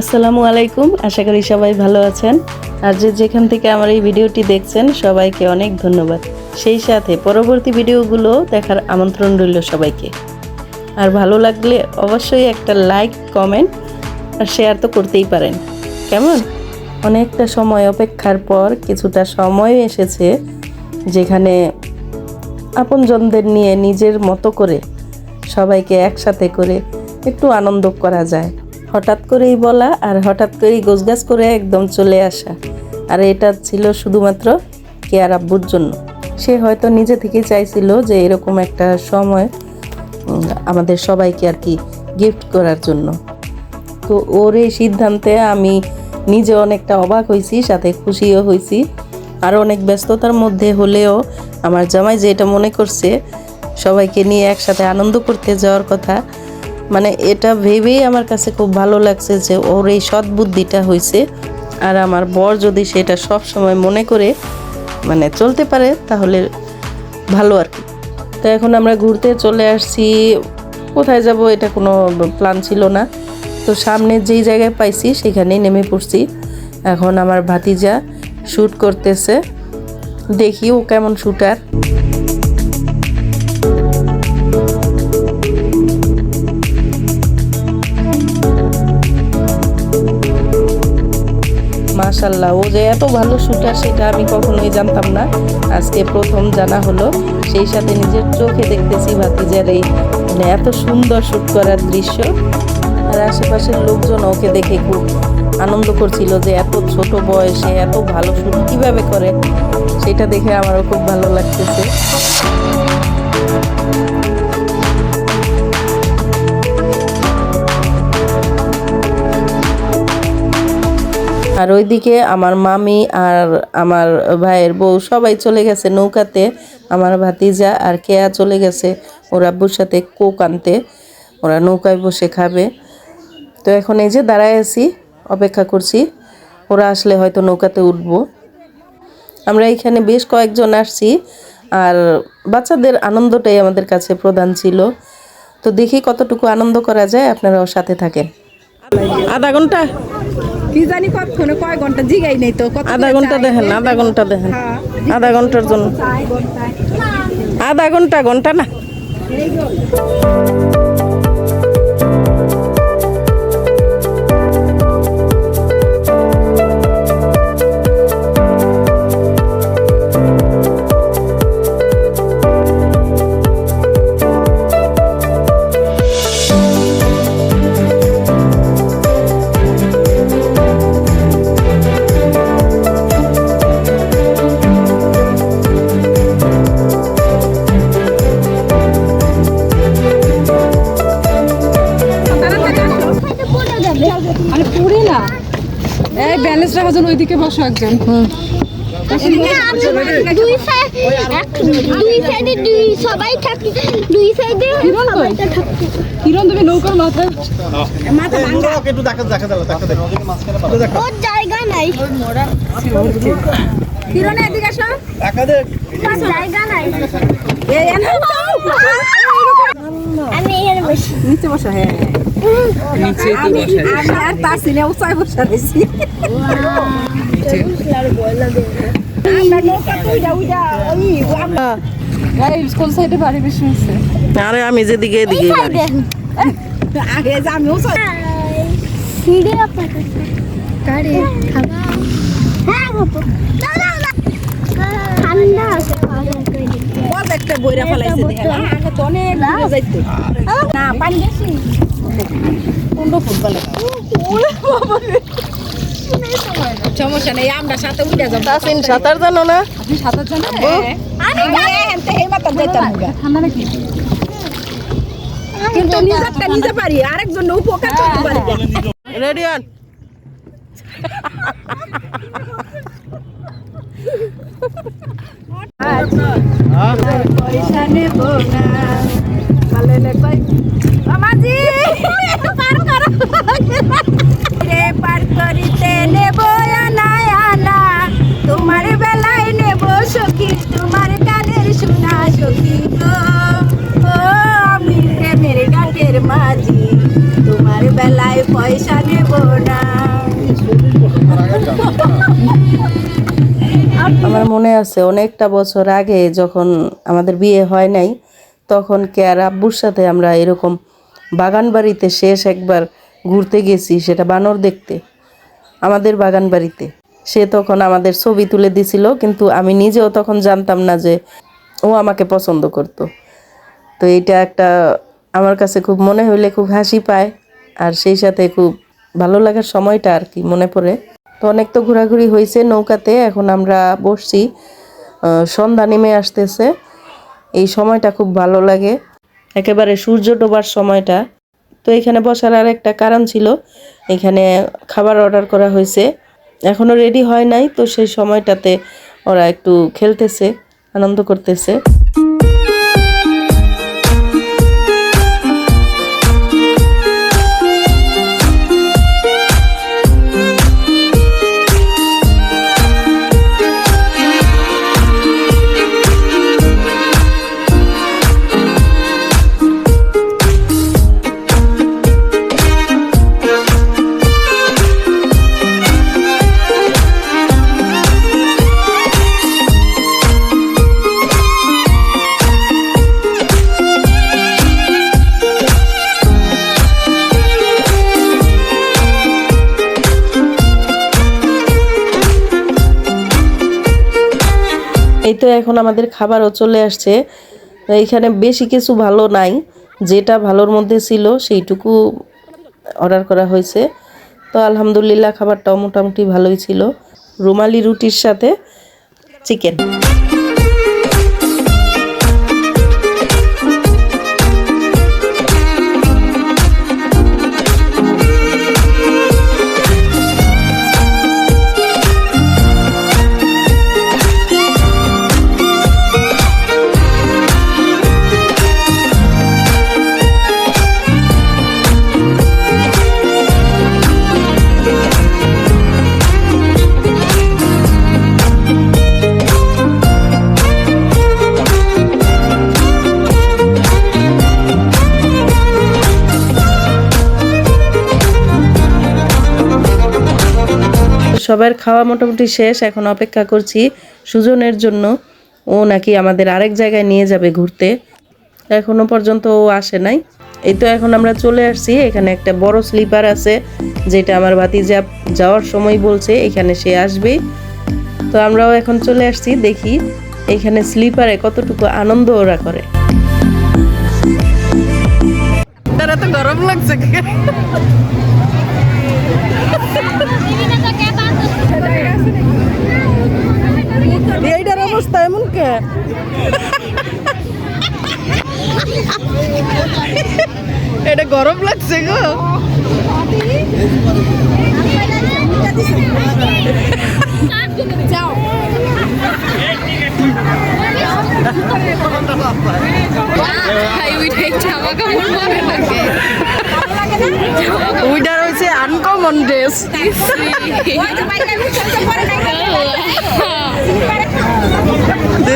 আসসালামু আলাইকুম, আশা করি সবাই ভালো আছেন। আর যে যেখান থেকে আমার এই ভিডিওটি দেখছেন, সবাইকে অনেক ধন্যবাদ। সেই সাথে পরবর্তী ভিডিওগুলো দেখার আমন্ত্রণ রইল সবাইকে। আর ভালো লাগলে অবশ্যই একটা লাইক, কমেন্ট আর শেয়ার তো করতেই পারেন। কেমন? অনেকটা সময় অপেক্ষার পর কিছুটা সময় এসেছে যেখানে আপনজনদের নিয়ে নিজের মতো করে সবাইকে একসাথে করে একটু আনন্দ করা যায়। হঠাৎ করেই বলা আর হঠাৎ করেই গোছগাছ করে একদম চলে আসা। আর এটা ছিল শুধুমাত্র কেয়ার আব্বুর জন্য। সে হয়তো নিজে থেকেই চাইছিল যে এরকম একটা সময় আমাদের সবাইকে আর কি গিফট করার জন্য। তো ওর এই সিদ্ধান্তে আমি নিজে অনেকটা অবাক হয়েছি সাথে খুশিও হয়েছি আর অনেক ব্যস্ততার মধ্যে হলেও আমার জামাই যে এটা মনে করছে, সবাইকে নিয়ে একসাথে আনন্দ করতে যাওয়ার কথা মানে এটা ভেবেই আমার কাছে খুব ভালো লাগছে যে ওর এই সৎ বুদ্ধিটা হয়েছে আর আমার বর যদি সেটা সব সময় মনে করে মানে চলতে পারে, তাহলে ভালো আর কি। তো এখন আমরা ঘুরতে চলে আসছি। কোথায় যাব এটা কোনো প্ল্যান ছিল না। তো সামনে যেই জায়গায় পাইছি, সেখানেই নেমে পড়ছি। এখন আমার ভাতিজা শ্যুট করতেছে। দেখি ও কেমন শ্যুটার। মাশাল্লাহ ও যে এত ভালো শুটার সেটা আমি কখনোই জানতাম না। আজকে প্রথম জানা হলো, সেই সাথে নিজের চোখে দেখতেছি ভাতিজার এই মানে এত সুন্দর শ্যুট করার দৃশ্য। আর আশেপাশের লোকজন ওকে দেখে খুব আনন্দ করছিল যে এত ছোট বয়সে এত ভালো শ্যুট কীভাবে করে, সেটা দেখে আমারও খুব ভালো লাগতেছে। আর ওইদিকে আমার মামি আর আমার ভাইয়ের বউ সবাই চলে গেছে নৌকাতে। আমার ভাতিজা আর কেয়া চলে গেছে, ওর আব্বুর সাথে কোক আনতে। ওরা নৌকায় বসে খাবে। তো এখন এই যে দাঁড়ায় আছি, অপেক্ষা করছি, ওরা আসলে হয়তো নৌকাতে উঠব। আমরা এখানে বেশ কয়েকজন আসছি, আর বাচ্চাদের আনন্দটাই আমাদের কাছে প্রধান ছিল। তো দেখি কতটুকু আনন্দ করা যায়, আপনারাও সাথে থাকেন। আধা ঘণ্টা? কি জানি কতক্ষণে কয় ঘণ্টা? জিগাই নেই তো আধা ঘণ্টা দেখেন আধা ঘণ্টা দেখেন। আধা ঘণ্টার জন্য। আধা ঘণ্টা ঘণ্টা না। রাখার ওইদিকে বসো একজন। দুই এক দুই সাইডে দুই সবাই থাকি দুই সাইডে কিরণ কিরণ তুমি নৌকার মাথায় ওর জায়গা নাই। কিরণ এদিকে আসো। ওর জায়গা নাই। এই আমি এখানে বসি। নিচে বসো হ্যাঁ। নিচে আমি আর পারছি না উঁচাই বসে রয়েছি আরে আমি যেদিকে এদিকে আগে যে আমি সিঁড়ি হ্যাঁ ঠান্ডা একটা বইরা ফেলাইছে দেখা আগে তো অনেক না পানি বেশি। পনেরো ফুট বলে। সমস্যা নেই আমরা সাথে উঠে যাব। তাসিন সাঁতার জানো না? আপনি সাঁতার জানেন? আমি হেনতে এই মাথা যাইতাম ঠান্ডা নাকি? কিন্তু নিজেরটা নিজে পারি আরেকজন উপকার করতে পারি। রেডি অন পয়সা নেব না পালেলে কই মামাজি আনা। তোমার বেলায় তোমার শোনা গানের মাঝি তোমার বেলায় পয়সা না। আমার মনে আছে অনেকটা বছর আগে যখন আমাদের বিয়ে হয় নাই তখন কে আর আব্বুর সাথে আমরা এরকম বাগান বাড়িতে শেষ একবার ঘুরতে গেছি, সেটা বানর দেখতে, আমাদের বাগান বাড়িতে সে তখন আমাদের ছবি তুলে দিছিল, কিন্তু আমি নিজেও তখন জানতাম না যে ও আমাকে পছন্দ করতো। তো এটা একটা আমার কাছে খুব মনে হইলে খুব হাসি পায়, আর সেই সাথে খুব ভালো লাগার সময়টা আর কি মনে পড়ে। তো অনেক তো ঘোরাঘুরি হয়েছে নৌকাতে, এখন আমরা বসছি সন্ধ্যা নেমে আসতেছে, এই সময়টা খুব ভালো লাগে। একেবারে সূর্য ডোবার সময়টা। তো এখানে বসার আর একটা কারণ ছিল, এখানে খাবার অর্ডার করা হয়েছে। এখনও রেডি হয় নাই, তো সেই সময়টাতে ওরা একটু খেলতেছে, আনন্দ করতেছে। এই তো এখন আমাদের খাবারও চলে আসছে। এইখানে বেশি কিছু ভালো নাই। যেটা ভালোর মধ্যে ছিল সেইটুকু অর্ডার করা হয়েছে। তো আলহামদুলিল্লাহ খাবারটাও মোটামুটি ভালোই ছিল। রুমালি রুটির সাথে চিকেন। সবার খাওয়া মোটামুটি শেষ, এখন অপেক্ষা করছি সুজনের জন্য। ও নাকি আমাদের আরেক জায়গায় নিয়ে যাবে ঘুরতে। এখনও পর্যন্ত ও আসে নাই। এই তো এখন আমরা চলে আসছি। এখানে একটা বড় স্লিপার আছে, যেটা আমার ভাতিজা যাওয়ার সময় বলছে, এখানে সে আসবে। তো আমরাও এখন চলে আসছি, দেখি এখানে স্লিপারে কতটুকু আনন্দ ওরা করে। তারা তো গরম লাগছে। অবস্থা এমন কে? এটা গরম লাগছে গো। যাও। ওইটার আনকমন ড্রেস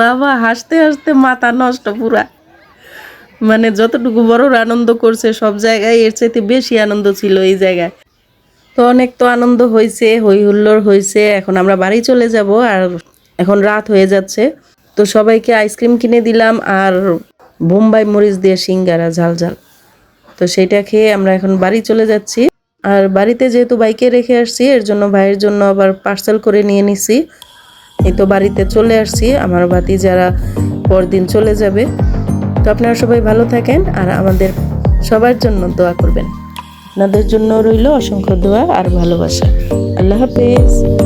বাবা, হাসতে হাসতে মাথা নষ্ট পুরা। মানে যতটুকু বড় আনন্দ করছে, সব জায়গায় এর চাইতে বেশি আনন্দ ছিল এই জায়গায়। তো অনেক তো আনন্দ হয়েছে হই হুল্লোড় হয়েছে এখন আমরা বাড়ি চলে যাব আর এখন রাত হয়ে যাচ্ছে। তো সবাইকে আইসক্রিম কিনে দিলাম আর বোম্বাই মরিচ দিয়ে সিঙ্গারা, ঝাল ঝাল। তো সেটা খেয়ে আমরা এখন বাড়ি চলে যাচ্ছি। আর বাড়িতে যেহেতু বাইকে রেখে আসছি, এর জন্য ভাইয়ের জন্য আবার পার্সেল করে নিয়ে নিছি। এই তো বাড়িতে চলে আসছি, আমার বাতি যারা পরদিন চলে যাবে। তো আপনারা সবাই ভালো থাকেন আর আমাদের সবার জন্য দোয়া করবেন। আপনাদের জন্য রইল অসংখ্য দোয়া আর ভালোবাসা। আল্লাহ হাফেজ।